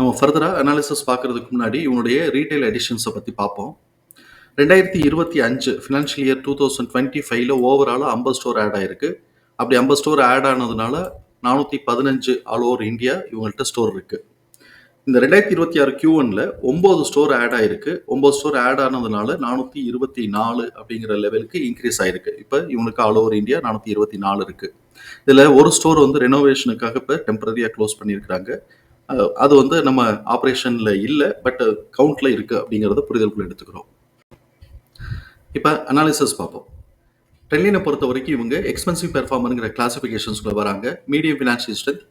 நம்ம ஃபர்தராக அனாலிசிஸ் பார்க்கறதுக்கு முன்னாடி இவனுடைய ரீட்டைல் எடிஷன்ஸை பற்றி பார்ப்போம். ரெண்டாயிரத்தி இருபத்தி அஞ்சு financial year two thousand twenty ஃபைவ்ல ஓவராலாக ஐம்பது ஸ்டோர் ஆட் ஆயிருக்கு. அப்படி ஐம்பது ஸ்டோர் ஆட் ஆனதுனால நானூற்றி பதினஞ்சு ஆல் ஓவர் இந்தியா இவங்கள்ட்ட ஸ்டோர் இருக்குது இந்த ரெண்டாயிரத்தி இருபத்தி ஆறு கியூ ஒன்ல ஒம்பது ஸ்டோர் ஆட் ஆயிருக்கு. ஒம்பது ஸ்டோர் ஆட் ஆனதுனால நானூற்றி இருபத்தி நாலு அப்படிங்கிற லெவலுக்கு இன்க்ரீஸ் ஆயிருக்கு. இப்போ இவனுக்கு ஆல் ஓவர் இந்தியா நானூற்றி இருபத்தி நாலு இருக்கு. இதில் ஒரு ஸ்டோர் வந்து ரெனோவேஷனுக்காக இப்போ டெம்பரரியாக க்ளோஸ் பண்ணியிருக்கிறாங்க. அது வந்து நம்ம ஆப்ரேஷனில் இல்லை பட் கவுண்டில் இருக்குது அப்படிங்கிறத புரிதலுக்குள்ள எடுத்துக்கிறோம். இப்போ அனாலிசிஸ் பார்ப்போம். டெல்லினை பொறுத்த வரைக்கும் இவங்க எக்ஸ்பென்சிவ் பெர்ஃபார்மருங்கிற கிளாசிஃபிகேஷன்ஸ்குள்ள வராங்க. Medium financial strength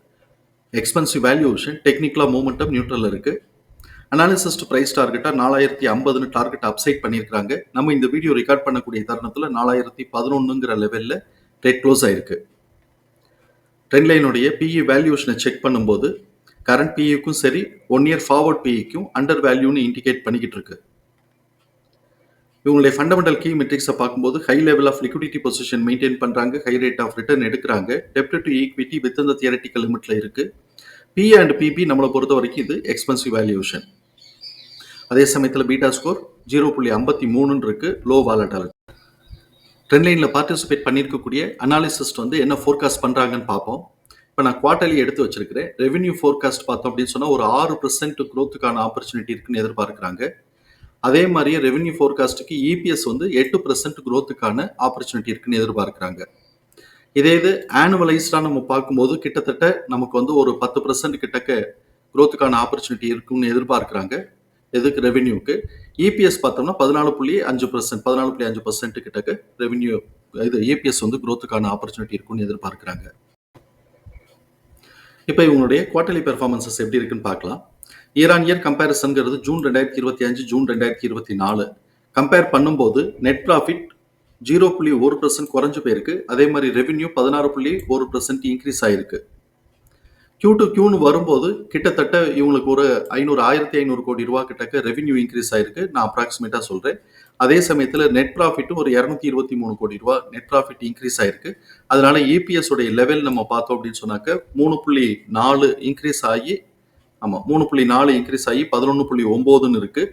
expensive valuation டெக்னிக்கலாக மூமெண்டம் நியூட்ரல் இருக்குது அனாலிசிஸ்ட் ப்ரைஸ் டார்கெட்டாக நாலாயிரத்தி ஐம்பதுன்னு டார்கெட் அப்சைட் பண்ணியிருக்காங்க நம்ம இந்த வீடியோ ரெக்கார்ட் பண்ணக்கூடிய தருணத்தில் நாலாயிரத்தி பதினொன்றுங்கிற லெவலில் ரேட் க்ளோஸ் ஆயிருக்கு. ட்ரெண்ட் லைனுடைய பிஇ வேல்யூஷனை செக் பண்ணும்போது கரண்ட் பிஇக்கும் சரி ஒன் இயர் ஃபார்வர்ட் பிஇக்கும் அண்டர் வேல்யூன்னு இண்டிகேட் பண்ணிக்கிட்டு இருக்கு. இவங்களுடைய ஃபண்டமெண்டல் கீ மெட்ரிக்ஸை பார்க்கும்போது high level of liquidity position maintain பண்ணுறாங்க ஹை ரேட் ஆஃப் ரிட்டர்ன் எடுக்கிறாங்க. டெப்ட் டு ஈக்விட்டி வித் இந்த தியரட்டிக்கல் லிமிட்ல இருக்கு. பி அண்ட் பிபி நம்மளை பொறுத்த வரைக்கும் இது எக்ஸ்பென்சிவ் வேல்யூஷன் அதே சமயத்தில் பீட்டா ஸ்கோர் ஜீரோ புள்ளி ஐம்பத்தி மூணுன்னு இருக்கு லோ வாலட்டாலிட்டி ட்ரெண்ட் லைனில் பார்ட்டிசிபேட் பண்ணியிருக்கக்கூடிய அனாலிசிஸ்ட் வந்து என்ன ஃபோர்காஸ்ட் பண்ணுறாங்கன்னு பார்ப்போம். இப்போ நான் குவார்டர்லி எடுத்து வச்சிருக்கிறேன். ரெவென்யூ ஃபோர்காஸ்ட் பார்த்தோம் அப்படின்னு சொன்னால் ஒரு ஆறு பர்சன்ட் க்ரோத்துக்கான ஆப்பர்ச்சுனிட்டி இருக்குன்னு எதிர்பார்க்குறாங்க. அதே மாதிரியே ரெவென்யூ ஃபோர்காஸ்ட்டுக்கு இபிஎஸ் வந்து எட்டு பர்சன்ட் க்ரோத்துக்கான ஆப்பர்ச்சுனிட்டி இருக்குன்னு எதிர்பார்க்குறாங்க. இதே இது ஆனுவலைஸ்டாக நம்ம பார்க்கும்போது கிட்டத்தட்ட நமக்கு வந்து ஒரு பத்து பர்சன்ட் கிட்டக்க க்ரோத்துக்கான ஆப்பர்ச்சுனிட்டி இருக்குன்னு எதிர்பார்க்குறாங்க. எதுக்கு? ரெவென்யூக்கு இபிஎஸ் பார்த்தோம்னா பதினாலு புள்ளி அஞ்சு பர்சன்ட் பதினாலு புள்ளி அஞ்சு பர்சன்ட் கிட்டக்க ரெவென்யூ இது இபிஎஸ் வந்து க்ரோத்துக்கான ஆப்பர்ச்சுனிட்டி இருக்குன்னு எதிர்பார்க்குறாங்க. இப்போ இவங்களுடைய குவார்டர்லி பெர்ஃபார்மன்சஸ் எப்படி இருக்குன்னு பார்க்கலாம். இயர் ஆன் இயர் கம்பேரிசன்கிறது ஜூன் ரெண்டாயிரத்தி இருபத்தி அஞ்சு ஜூன் ரெண்டாயிரத்தி இருபத்தி நாலு. கம்பேர் பண்ணும்போது நெட் ப்ராஃபிட் ஜீரோ புள்ளி ஒரு பர்சன்ட் குறைஞ்சு போயிருக்கு. அதே மாதிரி ரெவென்யூ பதினாறு புள்ளி ஒரு பர்சன்ட் இன்க்ரீஸ் ஆயிருக்கு. கியூ டு கியூன்னு வரும்போது கிட்டத்தட்ட இவங்களுக்கு ஒரு ஐநூறு ஆயிரத்தி ஐநூறு கோடி ரூபா கிட்டக்க ரெவென்யூ இன்க்ரீஸ் ஆயிருக்கு. நான் அப்ராக்சிமேட்டாக சொல்கிறேன் அதே சமயத்தில் நெட் ப்ராஃபிட்டும் ஒரு இரநூத்தி இருபத்தி மூணு கோடி ரூபா நெட் ப்ராஃபிட் இன்க்ரீஸ் ஆயிருக்கு. அதனால இபிஎஸ் உடைய லெவல் நம்ம பார்த்தோம் அப்படின்னு சொன்னாக்க மூணு புள்ளி நாலு இன்க்ரீஸ் ஆகி ஆமாம் மூணு புள்ளி நாலு இன்க்ரீஸ் ஆகி பதினொன்று புள்ளி ஒம்போதுன்னு இருக்கு.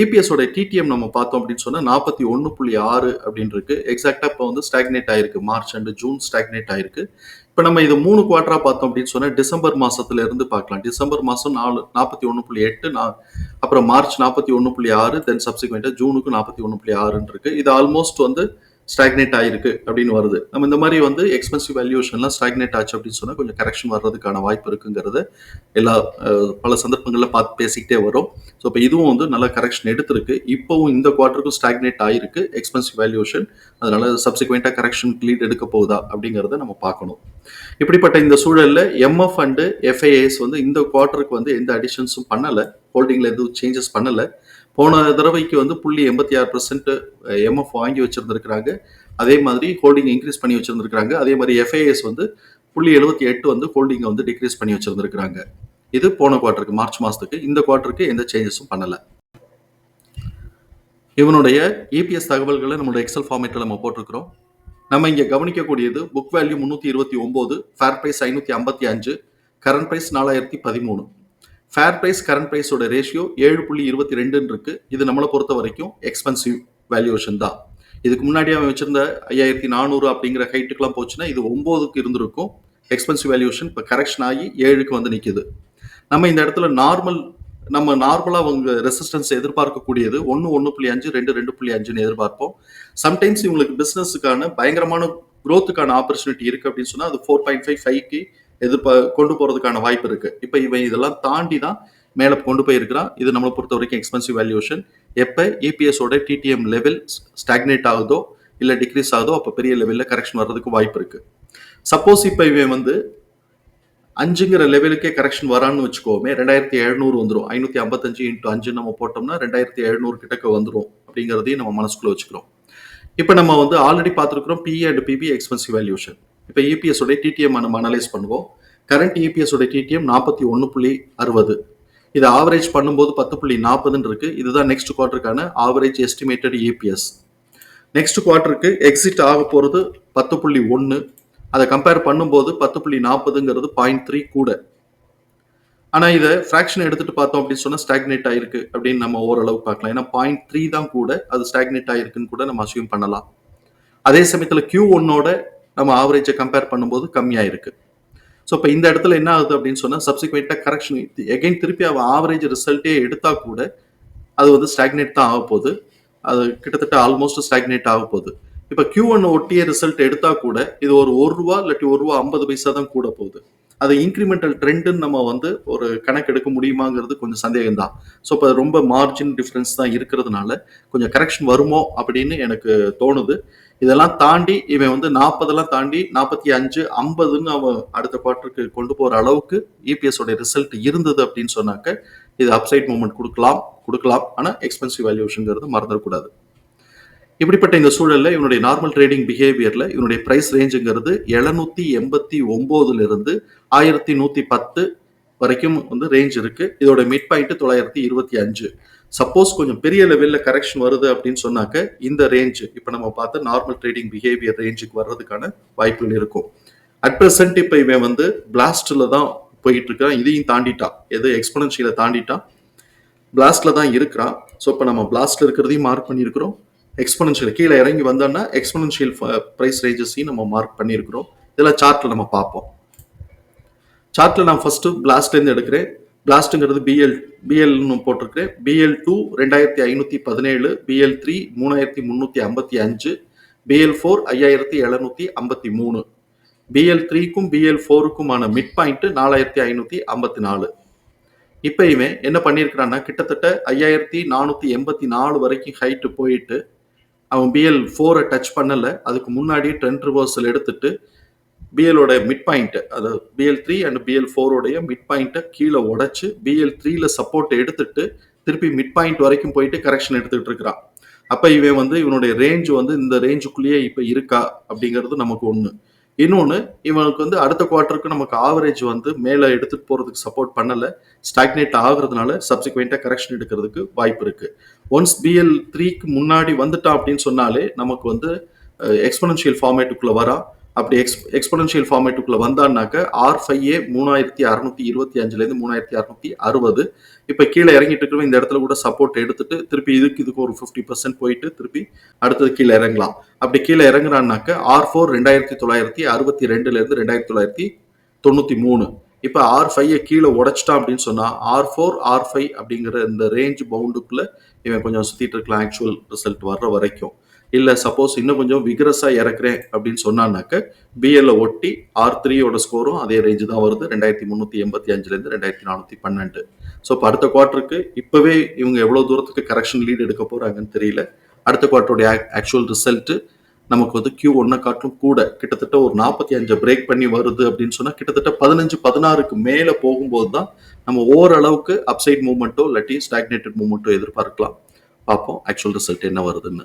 இபிஎஸோட டிடிஎம் நம்ம பார்த்தோம் அப்படின்னு சொன்னால் நாற்பத்தி ஒன்று புள்ளி ஆறு அப்படின்னு இருக்கு எக்ஸாக்டாக இப்போ வந்து ஸ்டாக்னேட் ஆயிருக்கு. மார்ச் அண்ட் ஜூன் ஸ்டாக்னேட் ஆயிருக்கு. இப்போ நம்ம இது மூணு குவார்டரா பார்த்தோம் அப்படின்னு சொன்னால் டிசம்பர் மாசத்துல இருந்து பார்க்கலாம். டிசம்பர் மாதம் நாலு நாற்பத்தி ஒன்று புள்ளி எட்டு நா அப்புறம் மார்ச் நாற்பத்தி ஒன்று புள்ளி ஆறு தென் சப்சிக்வெண்ட்டாக ஜூனுக்கு நாற்பத்தி ஒன்று புள்ளி ஆறுன்னு இருக்கு. இது ஆல்மோஸ்ட் வந்து ஸ்டாக்னேட் ஆயிருக்கு அப்படின்னு வருது. நம்ம இந்த மாதிரி வந்து எக்ஸ்பென்சிவ் வேல்யூஷன்லாம் ஸ்டாக்னேட் ஆச்சு அப்படின்னு சொன்னால் கொஞ்சம் கரெக்ஷன் வர்றதுக்கான வாய்ப்பு இருக்குங்கிறது எல்லா பல சந்தர்ப்பங்களில் பார்த்து பேசிக்கிட்டே வரும். ஸோ இப்போ இதுவும் வந்து நல்ல கரெக்ஷன் எடுத்திருக்கு. இப்போவும் இந்த குவார்ட்டருக்கும் ஸ்டாக்னேட் ஆயிருக்கு எக்ஸ்பென்சிவ் வேல்யூஷன் அதனால சப்சிக்வெண்ட்டாக கரெக்ஷன் லீட் எடுக்க போகுதா அப்படிங்கிறத நம்ம பார்க்கணும். இப்படிப்பட்ட இந்த சூழலில் எம்எஃப் அண்டு எஃப்ஐஏஎஸ் வந்து இந்த குவார்ட்டருக்கு வந்து எந்த அடிஷன்ஸும் பண்ணலை. ஹோல்டிங்கில் எதுவும் சேஞ்சஸ் பண்ணலை. போன தடவைக்கு வந்து புள்ளி எண்பத்தி ஆறு பர்சன்ட் எம்எஃப் வாங்கி வச்சிருந்திருக்கிறாங்க. அதே மாதிரி ஹோல்டிங் இன்க்ரீஸ் பண்ணி வச்சிருந்திருக்காங்க அதே மாதிரி எஃப்ஐஎஸ் வந்து புள்ளி எழுபத்தி எட்டு வந்து ஹோல்டிங்கை வந்து டிக்ரீஸ் பண்ணி வச்சிருந்திருக்காங்க இது போன குவார்ட்டருக்கு மார்ச் மாதத்துக்கு இந்த குவார்ட்டருக்கு எந்த சேஞ்சஸும் பண்ணலை. இவனுடைய இபிஎஸ் தகவல்களை நம்மளோட எக்ஸல் ஃபார்மேட்டில் நம்ம போட்டிருக்கிறோம். நம்ம இங்கே கவனிக்கக்கூடியது புக் வேல்யூ முந்நூற்றி இருபத்தி ஒம்பது ஃபேர் ப்ரைஸ் ஐநூற்றி ஐம்பத்தி அஞ்சு கரண்ட் ப்ரைஸ் நாலாயிரத்தி பதிமூணு. ஃபேர் ப்ரைஸ் கரண்ட் ப்ரைஸோட ரேஷியோ ஏழு புள்ளி இருபத்தி ரெண்டுன்னு இருக்கு இது நம்மளை பொறுத்த வரைக்கும் எக்ஸ்பென்சிவ் வேல்யூவேஷன் தான். இதுக்கு முன்னாடி அவன் வச்சிருந்த ஐயாயிரத்தி நானூறு அப்படிங்கிற ஹைட்டுக்கெல்லாம் போச்சுன்னா இது ஒம்போதுக்கு இருந்திருக்கும். எக்ஸ்பென்சிவ் வேல்யூஷன் இப்போ கரெக்ஷன் ஆகி ஏழுக்கு வந்து நிற்கிது நம்ம இந்த இடத்துல நார்மல் நம்ம நார்மலாக அவங்க ரெசிஸ்டன்ஸ் எதிர்பார்க்கக்கூடியது ஒன்று ஒன்று புள்ளி அஞ்சு ரெண்டு ரெண்டு புள்ளி அஞ்சுன்னு எதிர்பார்ப்போம். சம்டைம்ஸ் இவங்களுக்கு பிஸ்னஸுக்கான பயங்கரமான குரோத்துக்கான ஆப்பர்ச்சுனிட்டி இருக்குது அப்படின்னு சொன்னால் அது ஃபோர் பாயிண்ட் ஃபைவ் ஃபைவ்க்கு எதிர்பா கொண்டு போகிறதுக்கான வாய்ப்பு இருக்குது இப்போ இவன் இதெல்லாம் தாண்டி தான் மேலே கொண்டு போயிருக்கிறான். இது நம்மளை பொறுத்த வரைக்கும் எக்ஸ்பென்சிவ் வேல்யூஷன் எப்போ இபிஎஸோட டிடிஎம் லெவல் ஸ்டாக்னேட் ஆகுதோ இல்லை டிக்ரீஸ் ஆகுதோ அப்போ பெரிய லெவலில் கரெக்ஷன் வர்றதுக்கு வாய்ப்பு இருக்குது சப்போஸ் இப்போ இவன் வந்து அஞ்சுங்கிற லெவலுக்கே கரெக்ஷன் வரான்னு வச்சுக்கோமே ரெண்டாயிரத்தி எழுநூறு வந்துடும் ஐநூற்றி ஐம்பத்தஞ்சு இன்ட்டு அஞ்சு நம்ம போட்டோம்னா ரெண்டாயிரத்தி எழுநூறு கிட்டக்க வந்துடும் அப்படிங்கிறதையும் நம்ம மனசுக்குள்ளே வச்சுக்கிறோம். இப்போ நம்ம வந்து ஆல்ரெடி பார்த்துருக்குறோம் PE and PB expensive valuation இப்போ இபிஎஸ் உடைய டிடிஎம் நம்ம அனலைஸ் பண்ணுவோம். கரண்ட் இபிஎஸ் உடைய டிடிஎம் நாற்பத்தி ஒன்று புள்ளி அறுபது. இதை ஆவரேஜ் பண்ணும்போது பத்து புள்ளி நாற்பதுன்னு இருக்கு இதுதான் நெக்ஸ்ட் குவார்டருக்கான ஆவரேஜ் எஸ்டிமேட்டட் இபிஎஸ் நெக்ஸ்ட் குவார்டருக்கு எக்ஸிட் ஆக போகிறது பத்து புள்ளி ஒன்று அதை கம்பேர் பண்ணும்போது பத்து புள்ளி நாற்பதுங்கிறது பாயிண்ட் த்ரீ கூட. ஆனால் இதை ஃப்ராக்ஷன் எடுத்துட்டு பார்த்தோம் அப்படின்னு சொன்னால் ஸ்டாக்னேட் ஆயிருக்கு அப்படின்னு நம்ம ஓரளவு பார்க்கலாம். ஏன்னா பாயிண்ட் த்ரீ தான் கூட. அது ஸ்டாக்னேட் ஆயிருக்குன்னு கூட நம்ம அசியூம் பண்ணலாம். அதே சமயத்தில் கியூ ஒன்னோட நம்ம ஆவரேஜை கம்பேர் பண்ணும்போது கம்மியாக இருக்குது ஸோ இப்போ இந்த இடத்துல என்ன ஆகுது அப்படின்னு சொன்னால் சப்சிக்வெண்ட்டாக கரெக்ஷன் எகைன் திருப்பி அவன் ஆவரேஜ் ரிசல்ட்டே எடுத்தால் கூட அது வந்து ஸ்டாக்னேட் தான் ஆக போகுது. அது கிட்டத்தட்ட ஆல்மோஸ்ட் ஸ்டாக்னேட் ஆக போகுது. இப்போ கியூ ஒன் ஒட்டிய ரிசல்ட் எடுத்தால் கூட இது ஒரு ஒரு ரூபா இல்லாட்டி ஒரு ரூபா ஐம்பது பைசா தான் கூட போகுது. அது இன்க்ரிமெண்டல் ட்ரெண்டுன்னு நம்ம வந்து ஒரு கணக்கு எடுக்க முடியுமாங்கிறது கொஞ்சம் சந்தேகம் தான் ஸோ இப்போ ரொம்ப மார்ஜின் டிஃப்ரென்ஸ் தான் இருக்கிறதுனால கொஞ்சம் கரெக்ஷன் வருமோ அப்படின்னு எனக்கு தோணுது. இதெல்லாம் தாண்டி இவன் வந்து நாற்பதெல்லாம் தாண்டி நாற்பத்தி அஞ்சு ஐம்பதுன்னு அவன் அடுத்த குவார்ட்டருக்கு கொண்டு போகிற அளவுக்கு இபிஎஸ் உடைய ரிசல்ட் இருந்தது அப்படின்னு சொன்னாக்க இது அப்சைட் மூமெண்ட் கொடுக்கலாம் கொடுக்கலாம். ஆனால் எக்ஸ்பென்சிவ் வேல்யூஷனுங்கிறது மறந்துடக்கூடாது. இப்படிப்பட்ட இந்த சூழலில் இவனுடைய நார்மல் ட்ரேடிங் பிஹேவியரில் இவனுடைய பிரைஸ் ரேஞ்சுங்கிறது எழுநூத்தி எண்பத்தி ஒம்போதுலேருந்து ஆயிரத்தி நூற்றி பத்து வரைக்கும் வந்து ரேஞ்ச் இருக்குது இதோட மிட் பாயிண்ட்டு தொள்ளாயிரத்தி இருபத்தி அஞ்சு. சப்போஸ் கொஞ்சம் பெரிய லெவலில் கரெக்ஷன் வருது அப்படின்னு சொன்னாக்க இந்த ரேஞ்ச் இப்போ நம்ம பார்த்த நார்மல் ட்ரேடிங் பிஹேவியர் ரேஞ்சுக்கு வர்றதுக்கான வாய்ப்புகள் இருக்கும். அட் ப்ரெசென்ட் இப்போ இவன் வந்து பிளாஸ்டில் தான் போயிட்டு இருக்கான். இதையும் தாண்டிட்டான் எது? எக்ஸ்பனன்ஷியலை தாண்டிட்டான் பிளாஸ்டில் தான் இருக்கிறான். ஸோ இப்போ நம்ம பிளாஸ்டில் இருக்கிறதையும் மார்க் பண்ணியிருக்கிறோம். எக்ஸ்பனன்ஷியல் கீழே இறங்கி வந்தோம்னா எக்ஸ்பனன்ஷியல் ப்ரைஸ் ரேஞ்சஸையும் நம்ம மார்க் பண்ணியிருக்கிறோம். இதெல்லாம் சார்ட்டில் நம்ம பார்ப்போம். சார்ட்டில் நான் ஃபஸ்ட்டு பிளாஸ்ட்லேருந்து எடுக்கிறேன். பிளாஸ்ட்டுங்கிறது பிஎல் பிஎல்னு போட்டிருக்கு. பிஎல் டூ ரெண்டாயிரத்தி ஐநூற்றி பதினேழு பிஎல் த்ரீ மூணாயிரத்தி முந்நூற்றி ஐம்பத்தி அஞ்சு பிஎல் ஃபோர் ஐயாயிரத்தி எழுநூற்றி ஐம்பத்தி மூணு. பிஎல் த்ரீக்கும் பிஎல் ஃபோருக்குமான மிட் பாயிண்ட்டு நாலாயிரத்தி ஐநூற்றி ஐம்பத்தி நாலு. இப்போ இவன் என்ன பண்ணியிருக்கிறான்னா கிட்டத்தட்ட ஐயாயிரத்தி நானூற்றி எண்பத்தி நாலு வரைக்கும் ஹைட்டு போயிட்டு அவன் பிஎல் ஃபோரை டச் பண்ணலை. அதுக்கு முன்னாடி ட்ரெண்ட் ரிவர்சல் எடுத்துட்டு பிஎலோட மிட் பாயிண்ட்டு அதாவது பிஎல் த்ரீ அண்ட் பிஎல் ஃபோரோடைய மிட் பாயிண்ட்டை கீழே உடச்சி பிஎல் த்ரீல சப்போர்ட் எடுத்துட்டு திருப்பி மிட் பாயிண்ட் வரைக்கும் போயிட்டு கரெக்ஷன் எடுத்துக்கிட்டு இருக்கிறான். அப்போ இவன் வந்து இவனுடைய ரேஞ்ச் வந்து இந்த ரேஞ்சுக்குள்ளேயே இப்போ இருக்கா அப்படிங்கிறது நமக்கு ஒன்று இன்னொன்று இவனுக்கு வந்து அடுத்த குவார்ட்டருக்கு நமக்கு ஆவரேஜ் வந்து மேலே எடுத்துகிட்டு போகிறதுக்கு சப்போர்ட் பண்ணலை ஸ்டாக்னேட் ஆகுறதுனால சப்சிக்வெண்ட்டாக கரெக்ஷன் எடுக்கிறதுக்கு வாய்ப்பு இருக்குது ஒன்ஸ் பிஎல் த்ரீக்கு முன்னாடி வந்துட்டான் அப்படின்னு சொன்னாலே நமக்கு வந்து எக்ஸ்பனன்ஷியல் ஃபார்மேட்டுக்குள்ளே வரா. அப்படி எக்ஸ் எக்ஸ்பொனன்ஷியல் ஃபார்மேட்டுக்குள்ளே வந்தான்னாக்க ஆர் ஃபைவ் ஏ மூணாயிரத்தி அறுநூத்தி இருபத்தி அஞ்சுலேருந்து மூணாயிரத்தி அறுநூத்தி அறுபது. இப்போ கீழே இறங்கிட்டு இருக்கிறவங்க இந்த இடத்துல கூட சப்போர்ட் எடுத்துட்டு திருப்பி இதுக்கு இதுக்கு ஒரு ஃபிஃப்டி பர்சன்ட் போயிட்டு திருப்பி அடுத்தது கீழே இறங்கலாம். அப்படி கீழே இறங்குறான்னாக்க ஆர் ஃபோர் ரெண்டாயிரத்தி தொள்ளாயிரத்தி அறுபத்தி ரெண்டுலேருந்து ரெண்டாயிரத்தி தொள்ளாயிரத்தி தொண்ணூற்றி மூணு. இப்போ ஆர் ஃபைவை கீழே உடைச்சிட்டான் அப்படின்னு சொன்னால் ஆர் ஃபோர் ஆர் ஃபைவ் அப்படிங்கிற இந்த ரேஞ்ச் பவுண்டுக்குள்ளே இவன் கொஞ்சம் சுற்றிட்டு இருக்கலாம் ஆக்சுவல் ரிசல்ட் வர்ற வரைக்கும். இல்லை சப்போஸ் இன்னும் கொஞ்சம் விகரஸாக இறக்குறேன் அப்படின்னு சொன்னான்னாக்க பிஎல்ல ஒட்டி ஆர் த்ரீயோட ஸ்கோரும் அதே ரேஞ்சு தான் வருது. ரெண்டாயிரத்தி முந்நூற்றி எண்பத்தி அஞ்சுலேருந்து ரெண்டாயிரத்தி நானூற்றி பன்னெண்டு. ஸோ இப்போ அடுத்த குவார்ட்டருக்கு இப்போவே இவங்க எவ்வளோ தூரத்துக்கு கரெக்ஷன் லீட் எடுக்க போகிறாங்கன்னு தெரியல. அடுத்த குவார்ட்டருடைய ஆக்சுவல் ரிசல்ட்டு நமக்கு வந்து கியூ ஒன்றை காட்டிலும் கூட கிட்டத்தட்ட ஒரு நாற்பத்தி அஞ்சு பிரேக் பண்ணி வருது அப்படின்னு சொன்னால் கிட்டத்தட்ட பதினஞ்சு பதினாறுக்கு மேலே போகும்போது தான் நம்ம ஓரளவுக்கு அப்சைட் மூமெண்ட்டோ இல்லாட்டி ஸ்டாக்னேட்டட் மூமெண்ட்டோ எதிர்பார்க்கலாம். பார்ப்போம் ஆக்சுவல் ரிசல்ட் என்ன வருதுன்னு.